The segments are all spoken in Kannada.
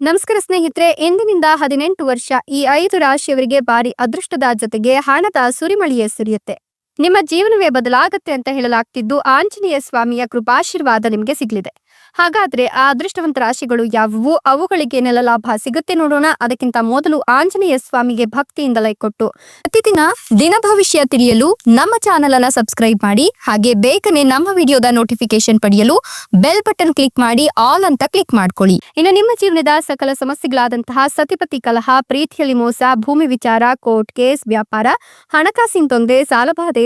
ನಮಸ್ಕಾರ ಸ್ನೇಹಿತರೆ ಎಂದಿನಿಂದ ಹದಿನೆಂಟು ವರ್ಷ ಈ ಐದು ರಾಶಿಯವರಿಗೆ ಭಾರಿ ಅದೃಷ್ಟದ ಜೊತೆಗೆ ಹಣದ ಸುರಿಮಳಿಯೇ ಸುರಿಯುತ್ತೆ. ನಿಮ್ಮ ಜೀವನವೇ ಬದಲಾಗತ್ತೆ ಅಂತ ಹೇಳಲಾಗ್ತಿದ್ದು ಆಂಜನೇಯ ಸ್ವಾಮಿಯ ಕೃಪಾಶೀರ್ವಾದ ನಿಮಗೆ ಸಿಗಲಿದೆ. ಹಾಗಾದ್ರೆ ಆ ಅದೃಷ್ಟವಂತ ರಾಶಿಗಳು ಯಾವುವು? ಅವುಗಳಿಗೆ ನೆಲ ಲಾಭ ಸಿಗುತ್ತೆ ನೋಡೋಣ. ಅದಕ್ಕಿಂತ ಮೊದಲು ಆಂಜನೇಯ ಸ್ವಾಮಿಗೆ ಭಕ್ತಿಯಿಂದ ಲೈಕ್ ಕೊಟ್ಟು ಪ್ರತಿದಿನ ದಿನ ಭವಿಷ್ಯ ತಿಳಿಯಲು ನಮ್ಮ ಚಾನೆಲ್ ಅನ್ನ ಸಬ್ಸ್ಕ್ರೈಬ್ ಮಾಡಿ, ಹಾಗೆ ಬೇಗನೆ ನಮ್ಮ ವಿಡಿಯೋದ ನೋಟಿಫಿಕೇಶನ್ ಪಡೆಯಲು ಬೆಲ್ ಬಟನ್ ಕ್ಲಿಕ್ ಮಾಡಿ, ಆಲ್ ಅಂತ ಕ್ಲಿಕ್ ಮಾಡ್ಕೊಳ್ಳಿ. ಇನ್ನು ನಿಮ್ಮ ಜೀವನದ ಸಕಲ ಸಮಸ್ಯೆಗಳಾದಂತಹ ಸತಿಪತಿ ಕಲಹ, ಪ್ರೀತಿಯಲ್ಲಿ ಮೋಸ, ಭೂಮಿ ವಿಚಾರ, ಕೋರ್ಟ್ ಕೇಸ್, ವ್ಯಾಪಾರ, ಹಣಕಾಸಿನ ತೊಂದರೆ, ಸಾಲಬಾಧೆ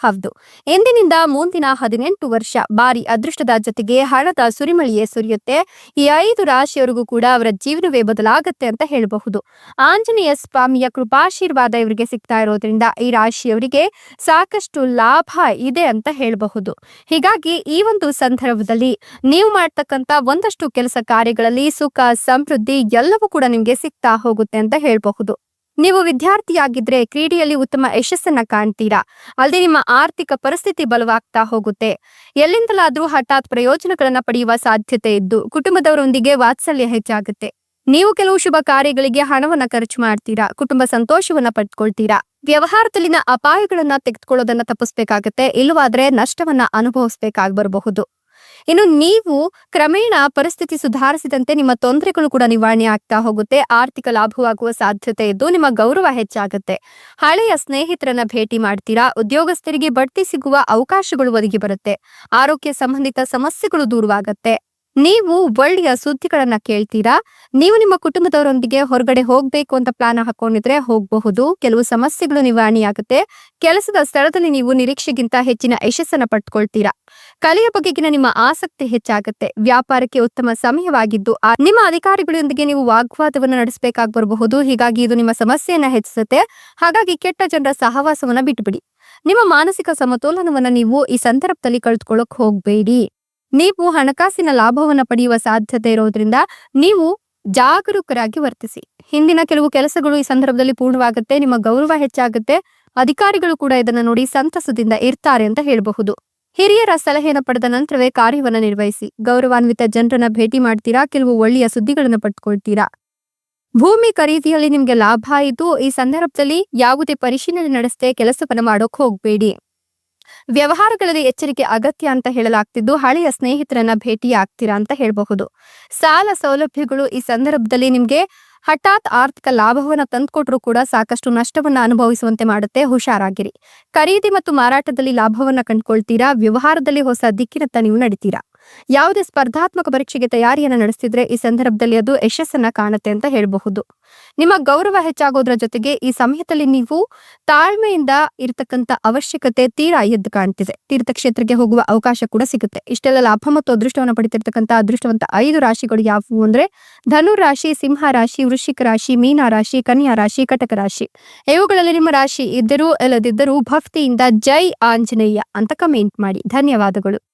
ಹೌದು. ಎಂದಿನಿಂದ ಮುಂದಿನ ಹದಿನೆಂಟು ವರ್ಷ ಬಾರಿ ಅದೃಷ್ಟದ ಜೊತೆಗೆ ಹಣದ ಸುರಿಮಳಿಯೇ ಸುರಿಯುತ್ತೆ. ಈ ಐದು ರಾಶಿಯವರಿಗೂ ಕೂಡ ಅವರ ಜೀವನವೇ ಬದಲಾಗುತ್ತೆ ಅಂತ ಹೇಳಬಹುದು. ಆಂಜನೇಯ ಸ್ವಾಮಿಯ ಕೃಪಾಶೀರ್ವಾದ ಇವರಿಗೆ ಸಿಗ್ತಾ ಇರೋದ್ರಿಂದ ಈ ರಾಶಿಯವರಿಗೆ ಸಾಕಷ್ಟು ಲಾಭ ಇದೆ ಅಂತ ಹೇಳಬಹುದು. ಹೀಗಾಗಿ ಈ ಒಂದು ಸಂದರ್ಭದಲ್ಲಿ ನೀವು ಮಾಡ್ತಕ್ಕಂತ ಒಂದಷ್ಟು ಕೆಲಸ ಕಾರ್ಯಗಳಲ್ಲಿ ಸುಖ, ಸಮೃದ್ಧಿ ಎಲ್ಲವೂ ಕೂಡ ನಿಮ್ಗೆ ಸಿಗ್ತಾ ಹೋಗುತ್ತೆ ಅಂತ ಹೇಳಬಹುದು. ನೀವು ವಿದ್ಯಾರ್ಥಿಯಾಗಿದ್ರೆ ಕ್ರೀಡೆಯಲ್ಲಿ ಉತ್ತಮ ಯಶಸ್ಸನ್ನ ಕಾಣ್ತೀರಾ? ಅಲ್ಲದೆ ನಿಮ್ಮ ಆರ್ಥಿಕ ಪರಿಸ್ಥಿತಿ ಬಲವಾಗ್ತಾ ಹೋಗುತ್ತೆ. ಎಲ್ಲಿಂದಲಾದ್ರೂ ಹಠಾತ್ ಪ್ರಯೋಜನಗಳನ್ನ ಪಡೆಯುವ ಸಾಧ್ಯತೆ ಇದ್ದು, ಕುಟುಂಬದವರೊಂದಿಗೆ ವಾತ್ಸಲ್ಯ ಹೆಚ್ಚಾಗುತ್ತೆ. ನೀವು ಕೆಲವು ಶುಭ ಕಾರ್ಯಗಳಿಗೆ ಹಣವನ್ನ ಖರ್ಚು ಮಾಡ್ತೀರಾ? ಕುಟುಂಬ ಸಂತೋಷವನ್ನ ಪಡ್ಕೊಳ್ತೀರಾ? ವ್ಯವಹಾರದಲ್ಲಿನ ಅಪಾಯಗಳನ್ನ ತೆಗೆದುಕೊಳ್ಳೋದನ್ನ ತಪ್ಪಿಸ್ಬೇಕಾಗತ್ತೆ. ಇಲ್ಲವಾದ್ರೆ ನಷ್ಟವನ್ನ ಅನುಭವಿಸ್ಬೇಕಾಗಿ ಬರಬಹುದು ಇನ್ನು ನೀವು ಕ್ರಮೇಣ ಪರಿಸ್ಥಿತಿ ಸುಧಾರಿಸಿದಂತೆ ನಿಮ್ಮ ತೊಂದರೆಗಳು ಕೂಡ ನಿವಾರಣೆ ಆಗ್ತಾ ಹೋಗುತ್ತೆ. ಆರ್ಥಿಕ ಲಾಭವಾಗುವ ಸಾಧ್ಯತೆ ಇದ್ದು ನಿಮ್ಮ ಗೌರವ ಹೆಚ್ಚಾಗುತ್ತೆ. ಹಳೆಯ ಸ್ನೇಹಿತರನ್ನ ಭೇಟಿ ಮಾಡ್ತೀರಾ? ಉದ್ಯೋಗಸ್ಥರಿಗೆ ಬಡ್ತಿ ಸಿಗುವ ಅವಕಾಶಗಳು ಒದಗಿ ಬರುತ್ತೆ. ಆರೋಗ್ಯ ಸಂಬಂಧಿತ ಸಮಸ್ಯೆಗಳು ದೂರವಾಗತ್ತೆ. ನೀವು ಒಳ್ಳೆಯ ಸುದ್ದಿಗಳನ್ನ ಕೇಳ್ತೀರಾ? ನೀವು ನಿಮ್ಮ ಕುಟುಂಬದವರೊಂದಿಗೆ ಹೊರಗಡೆ ಹೋಗ್ಬೇಕು ಅಂತ ಪ್ಲಾನ್ ಹಾಕೊಂಡಿದ್ರೆ ಹೋಗಬಹುದು. ಕೆಲವು ಸಮಸ್ಯೆಗಳು ನಿವಾರಣೆಯಾಗುತ್ತೆ. ಕೆಲಸದ ಸ್ಥಳದಲ್ಲಿ ನೀವು ನಿರೀಕ್ಷೆಗಿಂತ ಹೆಚ್ಚಿನ ಯಶಸ್ಸನ್ನ ಪಡ್ಕೊಳ್ತೀರಾ. ಕಲೆಯ ಬಗೆಗಿನ ನಿಮ್ಮ ಆಸಕ್ತಿ ಹೆಚ್ಚಾಗುತ್ತೆ. ವ್ಯಾಪಾರಕ್ಕೆ ಉತ್ತಮ ಸಮಯವಾಗಿದ್ದು ನಿಮ್ಮ ಅಧಿಕಾರಿಗಳೊಂದಿಗೆ ನೀವು ವಾಗ್ವಾದವನ್ನು ನಡೆಸಬೇಕಾಗಿ ಬರಬಹುದು. ಹೀಗಾಗಿ ಇದು ನಿಮ್ಮ ಸಮಸ್ಯೆಯನ್ನ ಹೆಚ್ಚಿಸುತ್ತೆ. ಹಾಗಾಗಿ ಕೆಟ್ಟ ಜನರ ಸಹವಾಸವನ್ನ ಬಿಟ್ಬಿಡಿ. ನಿಮ್ಮ ಮಾನಸಿಕ ಸಮತೋಲನವನ್ನ ನೀವು ಈ ಸಂದರ್ಭದಲ್ಲಿ ಕಳೆದುಕೊಳ್ಳಕ್ ಹೋಗ್ಬೇಡಿ. ನೀವು ಹಣಕಾಸಿನ ಲಾಭವನ್ನು ಪಡೆಯುವ ಸಾಧ್ಯತೆ ಇರೋದ್ರಿಂದ ನೀವು ಜಾಗರೂಕರಾಗಿ ವರ್ತಿಸಿ. ಹಿಂದಿನ ಕೆಲವು ಕೆಲಸಗಳು ಈ ಸಂದರ್ಭದಲ್ಲಿ ಪೂರ್ಣವಾಗುತ್ತೆ, ನಿಮ್ಮ ಗೌರವ ಹೆಚ್ಚಾಗುತ್ತೆ, ಅಧಿಕಾರಿಗಳು ಕೂಡ ಇದನ್ನು ನೋಡಿ ಸಂತಸದಿಂದ ಇರ್ತಾರೆ ಅಂತ ಹೇಳಬಹುದು. ಹಿರಿಯರ ಸಲಹೆಯನ್ನು ಪಡೆದ ನಂತರವೇ ಕಾರ್ಯವನ್ನ ನಿರ್ವಹಿಸಿ. ಗೌರವಾನ್ವಿತ ಜನರನ್ನ ಭೇಟಿ ಮಾಡ್ತೀರಾ, ಕೆಲವು ಒಳ್ಳೆಯ ಸುದ್ದಿಗಳನ್ನು ಪಡ್ಕೊಳ್ತೀರಾ? ಭೂಮಿ ಖರೀದಿಯಲ್ಲಿ ನಿಮ್ಗೆ ಲಾಭ ಆಯಿತು, ಈ ಸಂದರ್ಭದಲ್ಲಿ ಯಾವುದೇ ಪರಿಶೀಲನೆ ನಡೆಸದೆ ಕೆಲಸವನ್ನು ಮಾಡೋಕ್ ಹೋಗ್ಬೇಡಿ. ವ್ಯವಹಾರಗಳಲ್ಲಿ ಎಚ್ಚರಿಕೆ ಅಗತ್ಯ ಅಂತ ಹೇಳಲಾಗ್ತಿದ್ದು, ಹಳೆಯ ಸ್ನೇಹಿತರನ್ನ ಭೇಟಿ ಆಗ್ತೀರಾ ಅಂತ ಹೇಳಬಹುದು. ಸಾಲ ಸೌಲಭ್ಯಗಳು ಈ ಸಂದರ್ಭದಲ್ಲಿ ನಿಮ್ಗೆ ಹಠಾತ್ ಆರ್ಥಿಕ ಲಾಭವನ್ನ ತಂದ್ಕೊಟ್ರು ಕೂಡ ಸಾಕಷ್ಟು ನಷ್ಟವನ್ನ ಅನುಭವಿಸುವಂತೆ ಮಾಡುತ್ತೆ. ಹುಷಾರಾಗಿರಿ. ಖರೀದಿ ಮತ್ತು ಮಾರಾಟದಲ್ಲಿ ಲಾಭವನ್ನ ಕಂಡುಕೊಳ್ತೀರಾ? ವ್ಯವಹಾರದಲ್ಲಿ ಹೊಸ ದಿಕ್ಕಿನತ್ತ ನೀವು ನಡೀತೀರಾ? ಯಾವುದೇ ಸ್ಪರ್ಧಾತ್ಮಕ ಪರೀಕ್ಷೆಗೆ ತಯಾರಿಯನ್ನ ನಡೆಸ್ತಿದ್ರೆ ಈ ಸಂದರ್ಭದಲ್ಲಿ ಅದು ಯಶಸ್ಸನ್ನ ಕಾಣುತ್ತೆ ಅಂತ ಹೇಳಬಹುದು. ನಿಮ್ಮ ಗೌರವ ಹೆಚ್ಚಾಗೋದ್ರ ಜೊತೆಗೆ ಈ ಸಮಯದಲ್ಲಿ ನೀವು ತಾಳ್ಮೆಯಿಂದ ಇರತಕ್ಕಂತ ಅವಶ್ಯಕತೆ ತೀರಾ ಎದ್ದು ಕಾಣ್ತಿದೆ. ತೀರ್ಥಕ್ಷೇತ್ರಕ್ಕೆ ಹೋಗುವ ಅವಕಾಶ ಕೂಡ ಸಿಗುತ್ತೆ. ಇಷ್ಟೆಲ್ಲ ಲಾಭ ಮತ್ತು ಅದೃಷ್ಟವನ್ನು ಪಡಿತಿರ್ತಕ್ಕಂಥ ಅದೃಷ್ಟವಂತ ಐದು ರಾಶಿಗಳು ಯಾವುವು ಅಂದ್ರೆ ಧನು ರಾಶಿ, ಸಿಂಹ ರಾಶಿ, ವೃಶ್ಚಿಕ ರಾಶಿ, ಮೀನ ರಾಶಿ, ಕನ್ಯಾ ರಾಶಿ, ಕಟಕ ರಾಶಿ. ಇವುಗಳಲ್ಲಿ ನಿಮ್ಮ ರಾಶಿ ಇದ್ದರೂ ಇಲ್ಲದಿದ್ದರೂ ಭಕ್ತಿಯಿಂದ ಜೈ ಆಂಜನೇಯ ಅಂತ ಕಮೆಂಟ್ ಮಾಡಿ. ಧನ್ಯವಾದಗಳು.